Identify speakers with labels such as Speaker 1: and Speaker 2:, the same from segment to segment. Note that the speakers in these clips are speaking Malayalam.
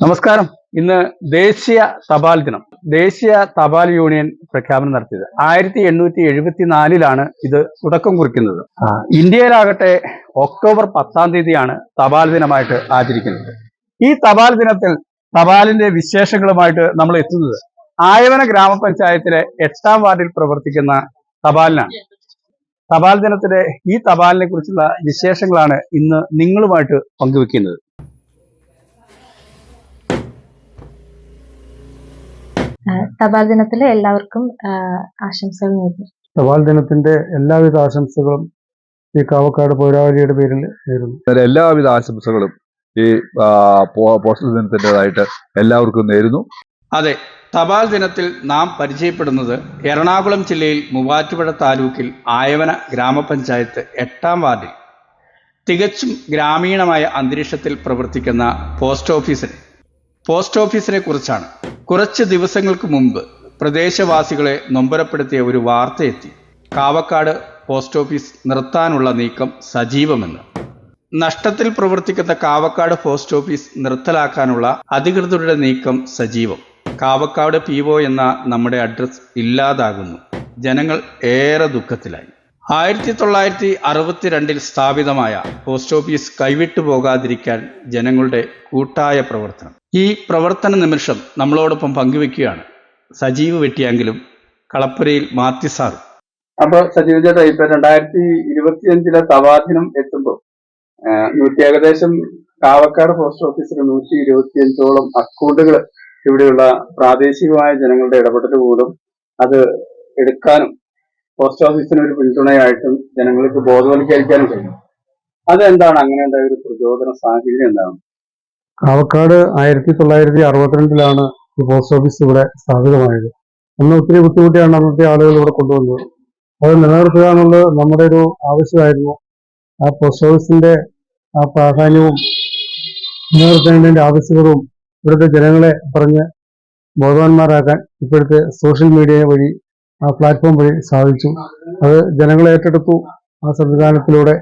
Speaker 1: നമസ്കാരം. ഇന്ന് ദേശീയ തപാൽ ദിനം. ദേശീയ തപാൽ യൂണിയൻ പ്രഖ്യാപനം നടത്തിയത്. ആയിരത്തി എണ്ണൂറ്റി എഴുപത്തിനാലിലാണ് ഇത് തുടക്കം കുറിക്കുന്നത്. ഇന്ത്യയിലാകട്ടെ ഒക്ടോബർ പത്താം തീയതിയാണ് തപാൽ ദിനമായിട്ട് ആചരിക്കുന്നത്. ഈ തപാൽ ദിനത്തിൽ തപാലിന്റെ വിശേഷങ്ങളുമായിട്ട് നമ്മൾ എത്തുന്നത് ആയവന ഗ്രാമപഞ്ചായത്തിലെ എട്ടാം വാർഡിൽ പ്രവർത്തിക്കുന്ന തപാലിനാണ്. തപാൽ ദിനത്തിലെ ഈ തപാലിനെ കുറിച്ചുള്ള വിശേഷങ്ങളാണ് ഇന്ന് നിങ്ങളുമായിട്ട് പങ്കുവെക്കുന്നത്
Speaker 2: ആ, തപാൽ ദിനത്തിൽ എല്ലാവർക്കും ആശംസകൾ നേരുന്നു.
Speaker 3: തപാൽ ദിനത്തിന്റെ എല്ലാവിധ ആശംസകളും ഈ കാവക്കാട് പൗരാവലിയുടെ പേരിൽ നേരുന്നു.
Speaker 4: എല്ലാവിധ ആശംസകളും ഈ പോസ്റ്റൽ ദിനത്തിന്റെതായിട്ട് എല്ലാവർക്കും നേരുന്നു.
Speaker 1: അതെ തപാൽ ദിനത്തിൽ നാം പരിചയപ്പെടുന്നത് എറണാകുളം ജില്ലയിൽ മൂവാറ്റുപുഴ താലൂക്കിൽ ആയവന ഗ്രാമപഞ്ചായത്ത് എട്ടാം വാർഡിൽ. തികച്ചും ഗ്രാമീണമായ അന്തരീക്ഷത്തിൽ പ്രവർത്തിക്കുന്ന പോസ്റ്റ് ഓഫീസിനെ പോസ്റ്റ് ഓഫീസിനെ കുറിച്ചാണ്. കുറച്ച് ദിവസങ്ങൾക്ക് മുമ്പ് പ്രദേശവാസികളെ നൊമ്പരപ്പെടുത്തിയ ഒരു വാർത്തയെത്തി. കാവക്കാട് പോസ്റ്റ് ഓഫീസ് നിർത്താനുള്ള നീക്കം സജീവമെന്ന്. നഷ്ടത്തിൽ പ്രവർത്തിക്കുന്ന കാവക്കാട് പോസ്റ്റ് ഓഫീസ് നിർത്തലാക്കാനുള്ള അധികൃതരുടെ നീക്കം സജീവം. കാവക്കാട് പി എന്ന നമ്മുടെ അഡ്രസ് ഇല്ലാതാകുന്നു. ജനങ്ങൾ ഏറെ ദുഃഖത്തിലായി. ആയിരത്തി തൊള്ളായിരത്തി അറുപത്തിരണ്ടിൽ സ്ഥാപിതമായ പോസ്റ്റ് ഓഫീസ് കൈവിട്ടു പോകാതിരിക്കാൻ ജനങ്ങളുടെ കൂട്ടായ പ്രവർത്തനം. ഈ പ്രവർത്തന നിമിഷം നമ്മളോടൊപ്പം പങ്കുവെക്കുകയാണ് സജീവ് വെട്ടിയെങ്കിലും കളപ്പുരയിൽ മാത്തി സാർ. അപ്പൊ സജീവ് ചേട്ടാ ഇപ്പൊ രണ്ടായിരത്തി ഇരുപത്തിയഞ്ചിലെ തവാദിനം എത്തുമ്പോൾ നൂറ്റി ഏകദേശം കാവക്കാട് പോസ്റ്റ് ഓഫീസിൽ നൂറ്റി ഇരുപത്തിയഞ്ചോളം അക്കൗണ്ടുകൾ ഇവിടെയുള്ള പ്രാദേശികമായ ജനങ്ങളുടെ ഇടപെടൽ മൂലം അത് എടുക്കാനും പോസ്റ്റ് ഓഫീസിന് ഒരു പിന്തുണയായിട്ടും ജനങ്ങൾക്ക് ബോധവൽക്കരിക്കാനും കഴിയും. അതെന്താണ് അങ്ങനെ ഉണ്ടായ ഒരു പ്രചോദന സാഹചര്യം എന്താണ്?
Speaker 3: കാവക്കാട് ആയിരത്തി തൊള്ളായിരത്തി അറുപത്തിരണ്ടിലാണ് ഈ പോസ്റ്റ് ഓഫീസ് ഇവിടെ സ്ഥാപിതമായത്. അന്ന് ഒത്തിരി ബുദ്ധിമുട്ടിയാണ് അന്നത്തെ ആളുകൾ ഇവിടെ കൊണ്ടുവന്നത്. അത് നിലനിർത്തുക എന്നുള്ളത് നമ്മുടെ ഒരു ആവശ്യമായിരുന്നു. ആ പോസ്റ്റ് ഓഫീസിന്റെ ആ പ്രാധാന്യവും നിലനിർത്തേണ്ടതിന്റെ ആവശ്യകതവും ഇവിടുത്തെ ജനങ്ങളെ പറഞ്ഞ് ബോധവാന്മാരാക്കാൻ ഇപ്പോഴത്തെ സോഷ്യൽ മീഡിയ വഴി ആ പ്ലാറ്റ്ഫോം വഴി സാധിച്ചു. അത് ജനങ്ങളെ ഏറ്റെടുത്തു. ആ സംവിധാനത്തിലൂടെ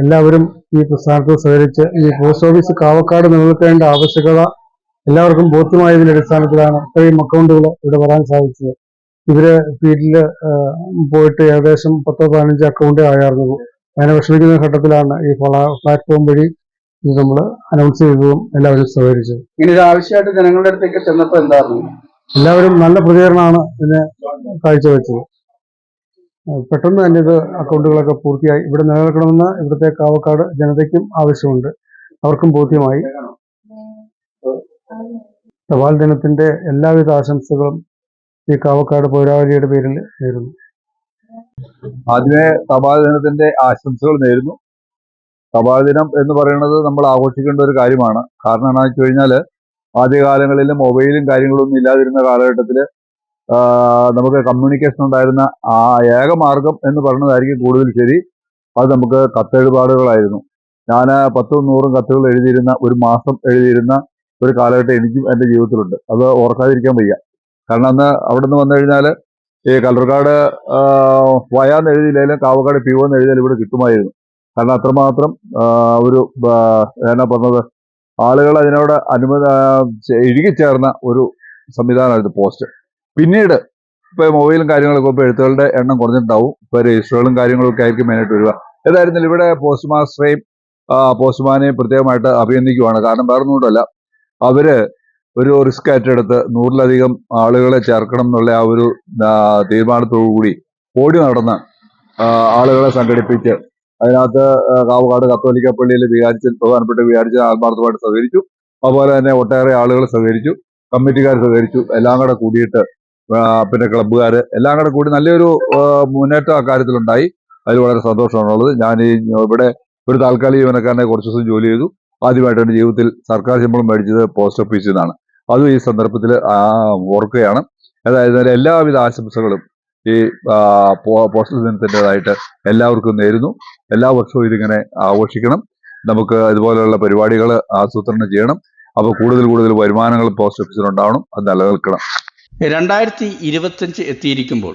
Speaker 3: എല്ലാവരും ഈ പ്രസ്ഥാനത്ത് സഹകരിച്ച് ഈ പോസ്റ്റ് ഓഫീസ് കാവക്കാട് നിലനിൽക്കേണ്ട ആവശ്യകത എല്ലാവർക്കും ബോധ്യമായതിന്റെ അടിസ്ഥാനത്തിലാണ് ഇത്രയും അക്കൗണ്ടുകൾ ഇവിടെ വരാൻ സാധിച്ചത്. ഇവർ ഫീൽഡിൽ പോയിട്ട് ഏകദേശം പത്തോ പതിനഞ്ച് അക്കൗണ്ട് ആയിരുന്നു അതിനെ വിഷമിക്കുന്ന ഘട്ടത്തിലാണ് ഈ പ്ലാറ്റ്ഫോം വഴി ഇത് നമ്മൾ അനൗൺസ് ചെയ്തതും എല്ലാവരും സഹകരിച്ചത്.
Speaker 1: ഇങ്ങനെ ഒരു ആവശ്യമായിട്ട് ജനങ്ങളുടെ അടുത്തേക്ക് ചെന്നപ്പോ എന്തായിരുന്നു?
Speaker 3: എല്ലാവരും നല്ല പ്രതികരണമാണ് ഇതിന് കാഴ്ചവെച്ചത്. പെട്ടെന്ന് തന്നെ ഇത് അക്കൗണ്ടുകളൊക്കെ പൂർത്തിയായി. ഇവിടെ നിലനിൽക്കണമെന്ന് ഇവിടുത്തെ കാവക്കാട് ജനതയ്ക്കും ആവശ്യമുണ്ട്. അവർക്കും ബോധ്യമായി. തപാൽ ദിനത്തിന്റെ എല്ലാവിധ ആശംസകളും ഈ കാവക്കാട് പൗരാവലിയുടെ പേരിൽ നേരുന്നു.
Speaker 4: ആദ്യമേ തപാൽ ദിനത്തിന്റെ ആശംസകൾ നേരുന്നു. തപാൽ ദിനം എന്ന് പറയുന്നത് നമ്മൾ ആഘോഷിക്കേണ്ട ഒരു കാര്യമാണ്. കാരണം എന്താണെന്ന് വെച്ച് കഴിഞ്ഞാൽ ആദ്യകാലങ്ങളിൽ മൊബൈലും കാര്യങ്ങളൊന്നും ഇല്ലാതിരുന്ന കാലഘട്ടത്തിൽ നമുക്ക് കമ്മ്യൂണിക്കേഷൻ ഉണ്ടായിരുന്ന ആ ഏക മാർഗം എന്ന് പറഞ്ഞതായിരിക്കും കൂടുതൽ ശരി. അത് നമുക്ക് കത്തെഴുപാടുകളായിരുന്നു. ഞാൻ പത്തും നൂറും കത്തുകൾ എഴുതിയിരുന്ന ഒരു മാസം എഴുതിയിരുന്ന ഒരു കാലഘട്ടം എനിക്കും എന്റെ ജീവിതത്തിലുണ്ട്. അത് ഓർക്കാതിരിക്കാൻ വയ്യ. കാരണം അന്ന് അവിടെ നിന്ന് വന്നു കഴിഞ്ഞാൽ ഈ കല്ലർക്കാട് വയാന്ന് എഴുതിയില്ലെങ്കിലും കാവക്കാട് പി എന്ന് എഴുതിയാൽ ഇവിടെ കിട്ടുമായിരുന്നു. കാരണം അത്രമാത്രം ഒരു എന്നാ പറഞ്ഞത്? ആളുകൾ അതിനോട് അനുമതി ഇഴുകിച്ചേർന്ന ഒരു സംവിധാനമായിരുന്നു പോസ്റ്റ്. പിന്നീട് ഇപ്പൊ മൊബൈലും കാര്യങ്ങളൊക്കെ ഇപ്പോൾ എഴുത്തുകളുടെ എണ്ണം കുറഞ്ഞിട്ടുണ്ടാവും. ഇപ്പൊ രജിസ്റ്ററുകളും കാര്യങ്ങളൊക്കെ ആയിരിക്കും മെയിനായിട്ട് വരിക. ഏതായിരുന്നാലും ഇവിടെ പോസ്റ്റ് മാസ്റ്ററെയും പോസ്റ്റ്മാനെയും പ്രത്യേകമായിട്ട് അഭിനന്ദിക്കുവാണ്. കാരണം വേറെ ഒന്നുകൊണ്ടല്ല അവർ ഒരു റിസ്ക് ഏറ്റെടുത്ത് നൂറിലധികം ആളുകളെ ചേർക്കണം എന്നുള്ള ആ ഒരു തീരുമാനത്തോടു കൂടി ഓടി നടന്ന് ആളുകളെ സംഘടിപ്പിച്ച് അതിനകത്ത് കാവുകാട് കത്തോലിക്ക പള്ളിയിൽ വികാരിച്ചൻ പ്രധാനപ്പെട്ട വികാരിച്ചൻ ആത്മാർത്ഥമായിട്ട് സഹകരിച്ചു. അതുപോലെ തന്നെ ഒട്ടേറെ ആളുകൾ സഹകരിച്ചു കമ്മിറ്റിക്കാർ സഹകരിച്ചു എല്ലാം കൂടെ കൂടിയിട്ട് പിന്നെ ക്ലബ്ബുകാർ എല്ലാം കൂടെ കൂടി നല്ലൊരു മുന്നേറ്റം അക്കാര്യത്തിലുണ്ടായി അതിൽ വളരെ സന്തോഷമാണുള്ളത്. ഞാൻ ഈ ഇവിടെ ഒരു താൽക്കാലിക ജീവനക്കാരനെ കുറച്ച് ദിവസം ജോലി ചെയ്തു. ആദ്യമായിട്ട് എന്റെ ജീവിതത്തിൽ സർക്കാർ ശമ്പളം മേടിച്ചത് പോസ്റ്റ് ഓഫീസിൽ നിന്നാണ്. അതും ഈ സന്ദർഭത്തിൽ ഓർക്കുകയാണ്. അതായത് എല്ലാവിധ ആശംസകളും ഈ പോസ്റ്റൽ ദിനത്തിന്റെതായിട്ട് എല്ലാവർക്കും നേരുന്നു. എല്ലാ വർഷവും ഇതിങ്ങനെ ആഘോഷിക്കണം. നമുക്ക് ഇതുപോലെയുള്ള പരിപാടികൾ ആസൂത്രണം ചെയ്യണം. അപ്പോൾ കൂടുതൽ കൂടുതൽ വരുമാനങ്ങൾ പോസ്റ്റ് ഓഫീസിൽ ഉണ്ടാവണം. അത് നിലനിൽക്കണം.
Speaker 1: രണ്ടായിരത്തി ഇരുപത്തഞ്ച് എത്തിയിരിക്കുമ്പോൾ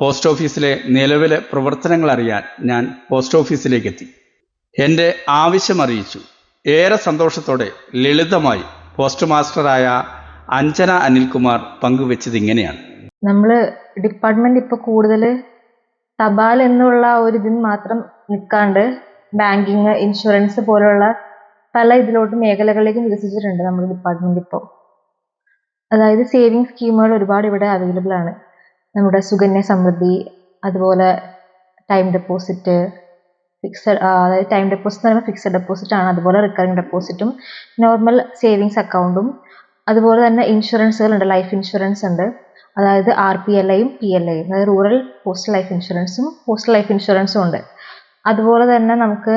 Speaker 1: പോസ്റ്റ് ഓഫീസിലെ നിലവിലെ പ്രവർത്തനങ്ങൾ അറിയാൻ ഞാൻ പോസ്റ്റ് ഓഫീസിലേക്ക് എത്തി എന്റെ ആവശ്യം അറിയിച്ചു ഏറെ സന്തോഷത്തോടെ ലളിതമായി പോസ്റ്റ് മാസ്റ്ററായ അഞ്ജന അനിൽകുമാർ പങ്കുവച്ചത് ഇങ്ങനെയാണ്.
Speaker 2: നമ്മൾ ഡിപ്പാർട്ട്മെന്റ് ഇപ്പോൾ കൂടുതൽ തപാൽ എന്നുള്ള ഒരു ഇതിന് മാത്രം നിൽക്കാണ്ട് ബാങ്കിങ് ഇൻഷുറൻസ് പോലുള്ള പല ഇതിലോട്ട് മേഖലകളിലേക്കും വികസിച്ചിട്ടുണ്ട് നമ്മുടെ ഡിപ്പാർട്ട്മെന്റ് ഇപ്പോൾ അതായത് സേവിങ് സ്കീമുകൾ ഒരുപാട് ഇവിടെ അവൈലബിൾ ആണ്. നമ്മുടെ സുകന്യ സമൃദ്ധി അതുപോലെ ടൈം ഡെപ്പോസിറ്റ് ഫിക്സഡ് അതായത് ടൈം ഡെപ്പോസിറ്റ് എന്ന് പറയുമ്പോൾ ഫിക്സഡ് ഡെപ്പോസിറ്റ് ആണ് അതുപോലെ റിക്കറിംഗ് ഡെപ്പോസിറ്റും നോർമൽ സേവിങ്സ് അക്കൗണ്ടും അതുപോലെ തന്നെ ഇൻഷുറൻസുകളുണ്ട് ലൈഫ് ഇൻഷുറൻസ് ഉണ്ട്. അതായത് ആർ പി എൽ ഐയും പി എൽ ഐയും അതായത് റൂറൽ പോസ്റ്റൽ ലൈഫ് ഇൻഷുറൻസും പോസ്റ്റൽ ലൈഫ് ഇൻഷുറൻസും ഉണ്ട്. അതുപോലെ തന്നെ നമുക്ക്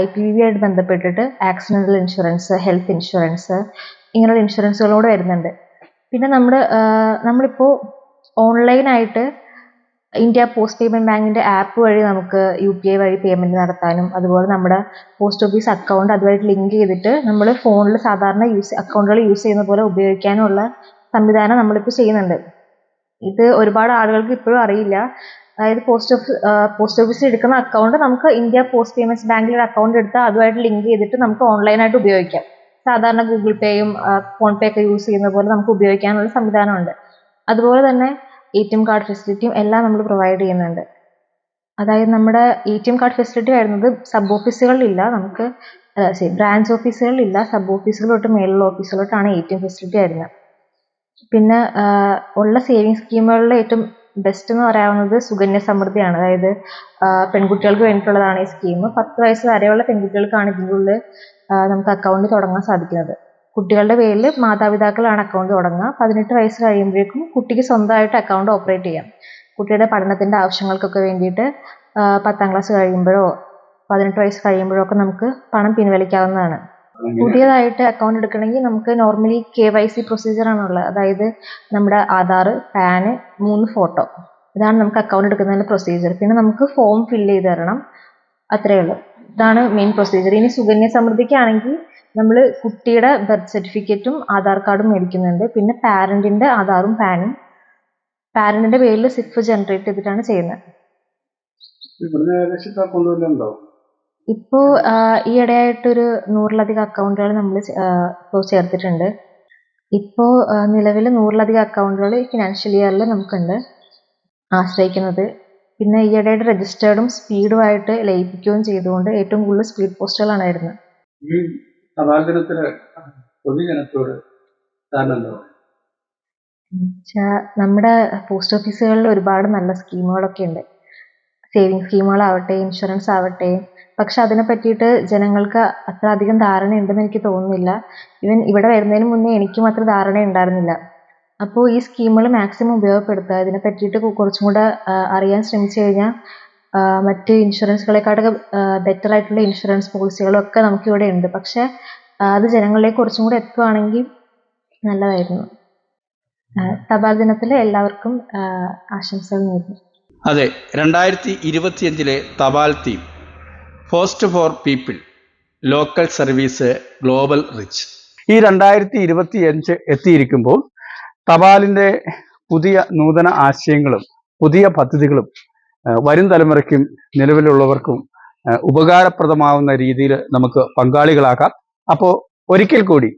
Speaker 2: ഐ പി വി ആയിട്ട് ബന്ധപ്പെട്ടിട്ട് ആക്സിഡന്റൽ ഇൻഷുറൻസ് ഹെൽത്ത് ഇൻഷുറൻസ് ഇങ്ങനെയുള്ള ഇൻഷുറൻസുകളോട് വരുന്നുണ്ട്. പിന്നെ നമ്മുടെ നമ്മളിപ്പോൾ ഓൺലൈനായിട്ട് ഇന്ത്യ പോസ്റ്റ് പേയ്മെന്റ് ബാങ്കിന്റെ ആപ്പ് വഴി നമുക്ക് യു പി ഐ വഴി പേയ്മെന്റ് നടത്താനും അതുപോലെ നമ്മുടെ പോസ്റ്റ് ഓഫീസ് അക്കൗണ്ട് അതുമായിട്ട് ലിങ്ക് ചെയ്തിട്ട് നമ്മൾ ഫോണിൽ സാധാരണ യൂസ് അക്കൗണ്ടുകൾ യൂസ് ചെയ്യുന്ന പോലെ ഉപയോഗിക്കാനുള്ള സംവിധാനം നമ്മളിപ്പോൾ ചെയ്യുന്നുണ്ട്. ഇത് ഒരുപാട് ആളുകൾക്ക് ഇപ്പോഴും അറിയില്ല. അതായത് പോസ്റ്റ് ഓഫീസ് പോസ്റ്റ് ഓഫീസിൽ എടുക്കുന്ന അക്കൗണ്ട് നമുക്ക് ഇന്ത്യ പോസ്റ്റ് പേയ്മെന്റ്സ് ബാങ്കിലൊരു അക്കൗണ്ട് എടുത്ത് അതുമായിട്ട് ലിങ്ക് ചെയ്തിട്ട് നമുക്ക് ഓൺലൈനായിട്ട് ഉപയോഗിക്കാം. സാധാരണ ഗൂഗിൾ പേയും ഫോൺ പേ ഒക്കെ യൂസ് ചെയ്യുന്ന പോലെ നമുക്ക് ഉപയോഗിക്കാനുള്ള സംവിധാനമുണ്ട്. അതുപോലെ തന്നെ എ ടി എം കാർഡ് ഫെസിലിറ്റിയും എല്ലാം നമ്മൾ പ്രൊവൈഡ് ചെയ്യുന്നുണ്ട്. അതായത് നമ്മുടെ A T M card facility വരുന്നത് സബ് ഓഫീസുകളിലില്ല നമുക്ക് ബ്രാഞ്ച് ഓഫീസുകളിലില്ല സബ് ഓഫീസുകളിലോട്ട് മേലുള്ള ഓഫീസുകളിലോട്ടാണ് എ ടി എം ഫെസിലിറ്റി വരുന്നത്. പിന്നെ ഉള്ള സേവിങ് സ്കീമുകളിൽ ഏറ്റവും ബെസ്റ്റ് എന്ന് പറയാവുന്നത് സുകന്യ സമൃദ്ധിയാണ്. അതായത് പെൺകുട്ടികൾക്ക് വേണ്ടിയിട്ടുള്ളതാണ് ഈ സ്കീം പത്ത് വയസ്സ് വരെയുള്ള പെൺകുട്ടികൾക്കാണ് ഇതിന്റെ ഉള്ളിൽ നമുക്ക് അക്കൗണ്ട് തുടങ്ങാൻ സാധിക്കുന്നത്. കുട്ടികളുടെ പേരിൽ മാതാപിതാക്കളാണ് അക്കൗണ്ട് തുടങ്ങുക. പതിനെട്ട് വയസ്സ് കഴിയുമ്പോഴേക്കും കുട്ടിക്ക് സ്വന്തമായിട്ട് അക്കൗണ്ട് ഓപ്പറേറ്റ് ചെയ്യാം. കുട്ടിയുടെ പഠനത്തിന്റെ ആവശ്യങ്ങൾക്കൊക്കെ വേണ്ടിയിട്ട് പത്താം ക്ലാസ് കഴിയുമ്പോഴോ പതിനെട്ട് വയസ്സ് കഴിയുമ്പോഴോ ഒക്കെ നമുക്ക് പണം പിൻവലിക്കാവുന്നതാണ്. പുതിയതായിട്ട് അക്കൗണ്ട് എടുക്കണമെങ്കിൽ നമുക്ക് നോർമലി കെ വൈ സി പ്രൊസീജിയറാണുള്ളത് അതായത് നമ്മുടെ ആധാർ പാന് മൂന്ന് ഫോട്ടോ ഇതാണ് നമുക്ക് അക്കൗണ്ട് എടുക്കുന്നതിന്റെ പ്രൊസീജിയർ പിന്നെ നമുക്ക് ഫോം ഫില്ല് ചെയ്ത് തരണം. അത്രയേ ഉള്ളൂ. ഇതാണ് മെയിൻ പ്രൊസീജിയർ ഇനി സുഗന്യ സമൃദ്ധിക്കാണെങ്കിൽ നമ്മൾ കുട്ടിയുടെ ബർത്ത് സർട്ടിഫിക്കറ്റും ആധാർ കാർഡും മേടിക്കുന്നുണ്ട്. പിന്നെ പാരന്റിന്റെ ആധാറും പാനും പാരന്റിന്റെ പേരിൽ സിഫ് ജനറേറ്റ് ചെയ്തിട്ടാണ് ചെയ്യുന്നത്. ഇപ്പോൾ ഈ ഇടയായിട്ടൊരു നൂറിലധികം അക്കൗണ്ടുകൾ നമ്മൾ ഇപ്പോൾ ചേർത്തിട്ടുണ്ട്. ഇപ്പോൾ നിലവിൽ നൂറിലധികം അക്കൗണ്ടുകൾ ഫിനാൻഷ്യൽ ഇയറിൽ നമുക്കുണ്ട് ആശ്രയിക്കുന്നത്. പിന്നെ ഈ ഈയിടെയായിട്ട് രജിസ്റ്റേർഡും സ്പീഡുമായിട്ട് ലയിപ്പിക്കുകയും ചെയ്തുകൊണ്ട് ഏറ്റവും കൂടുതൽ സ്പീഡ് പോസ്റ്റുകളാണ് വരുന്നത്.
Speaker 3: ദിനത്തിൽ പൊതുജനത്തോട്
Speaker 2: നമ്മുടെ പോസ്റ്റ് ഓഫീസുകളിൽ ഒരുപാട് നല്ല സ്കീമുകളൊക്കെ ഉണ്ട്. സേവിങ് സ്കീമുകളാവട്ടെ ഇൻഷുറൻസ് ആവട്ടെ. പക്ഷെ അതിനെ പറ്റിയിട്ട് ജനങ്ങൾക്ക് അത്ര അധികം ധാരണ ഉണ്ടെന്ന് എനിക്ക് തോന്നുന്നില്ല. ഇവൻ ഇവിടെ വരുന്നതിന് മുന്നേ എനിക്കും അത്ര ധാരണ ഉണ്ടായിരുന്നില്ല. അപ്പോൾ ഈ സ്കീമുകൾ മാക്സിമം ഉപയോഗപ്പെടുത്തുക ഇതിനെ പറ്റിയിട്ട് കുറച്ചും കൂടെ അറിയാൻ ശ്രമിച്ചു കഴിഞ്ഞാൽ മറ്റ് ഇൻഷുറൻസുകളെക്കാട്ടൊക്കെ ബെറ്റർ ആയിട്ടുള്ള ഇൻഷുറൻസ് പോളിസികളൊക്കെ നമുക്കിവിടെ ഉണ്ട്. പക്ഷെ അത് ജനങ്ങളിലേക്ക് കുറച്ചും കൂടെ എത്തുവാണെങ്കിൽ നല്ലതായിരുന്നു. തപാൽ ദിനത്തിൽ എല്ലാവർക്കും ആശംസകൾ നേരുന്നു.
Speaker 1: അതെ രണ്ടായിരത്തി ഇരുപത്തിയഞ്ചിലെ തപാൽ theme post for people local service global reach ഈ രണ്ടായിരത്തി ഇരുപത്തിയഞ്ച് എത്തിയിരിക്കുമ്പോൾ തപാലിന്റെ പുതിയ നൂതന ആശയങ്ങളും പുതിയ പദ്ധതികളും വരും തലമുറയ്ക്കും നിലവിലുള്ളവർക്കും ഉപകാരപ്രദമാവുന്ന രീതിയിൽ നമുക്ക് പങ്കാളികളാക്കാം. അപ്പോൾ ഒരിക്കൽ കൂടി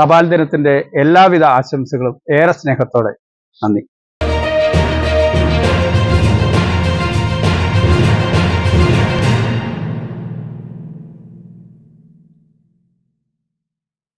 Speaker 1: തപാൽ ദിനത്തിന്റെ എല്ലാവിധ ആശംസകളും ഏറെ സ്നേഹത്തോടെ നന്ദി.